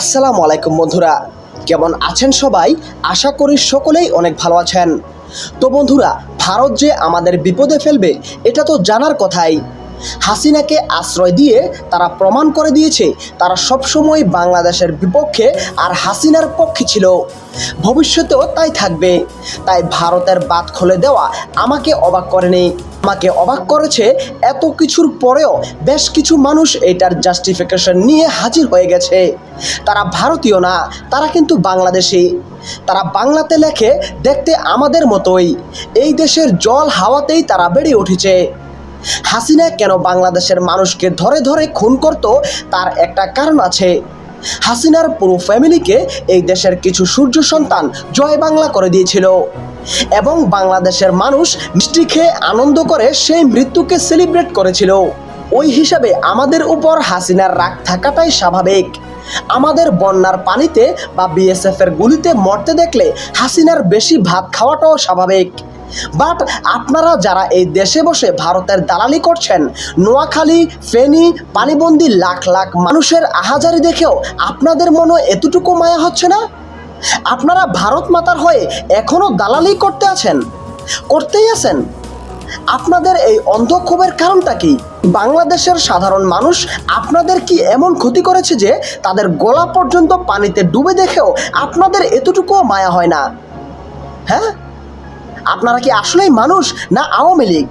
আসসালামু আলাইকুম বন্ধুরা। কেমন আছেন সবাই? আশা করি সকলেই অনেক ভালো আছেন। তো বন্ধুরা, ভারত যে আমাদের বিপদে ফেলবে, এটা তো জানার কথাই। হাসিনাকে আশ্রয় দিয়ে তারা প্রমাণ করে দিয়েছে তারা সবসময় বাংলাদেশের বিপক্ষে আর হাসিনার পক্ষে ছিল। ভবিষ্যতেও তাই থাকবে। তাই ভারতের বাদ খুলে দেওয়া আমাকে অবাক করেনি। আমাকে অবাক করেছে এত কিছুর পরেও বেশ কিছু মানুষ এটার জাস্টিফিকেশন নিয়ে হাজির হয়ে গেছে। তারা ভারতীয় না, তারা কিন্তু বাংলাদেশি। তারা বাংলাতে লেখে, দেখতে আমাদের মতোই। এই দেশের জল হাওয়াতেই তারা বেড়ে উঠেছে। হাসিনা কেন বাংলাদেশের মানুষকে ধরে ধরে খুন করত তার একটা কারণ আছে। হাসিনার পুরো ফ্যামিলিকে এই দেশের কিছু সূর্য সন্তান জয় বাংলা করে দিয়েছিল। এবং বাংলাদেশের মানুষ মিষ্টি খেয়ে আনন্দ করে সেই মৃত্যুকে সেলিব্রেট করেছিল। ওই হিসাবে আমাদের উপর হাসিনার রাগ থাকাটাই স্বাভাবিক। আমাদের বন্যার পানিতে বা বিএসএফ এর গুলিতে মরতে দেখলে হাসিনার বেশি ভাত খাওয়াটাও স্বাভাবিক। বাট আপনারা যারা এই দেশে বসে ভারতের দালালি করছেন, নোয়াখালী, ফেনী, পানিবন্দি লাখ লাখ মানুষের আহাজারি দেখেও আপনাদের মনে এতটুকু মায়া হচ্ছে না? আপনারা ভারত মাতার হয়ে এখনও দালালি করতে আছেন, করতেই আছেন। আপনাদের এই অন্ধক্ষোভের কারণটা কি? বাংলাদেশের সাধারণ মানুষ আপনাদের কি এমন ক্ষতি করেছে যে তাদের গলা পর্যন্ত পানিতে ডুবে দেখেও আপনাদের এতটুকুও মায়া হয় না? হ্যাঁ? আপনারা কি আসলেই মানুষ না আওয়ামী লীগ?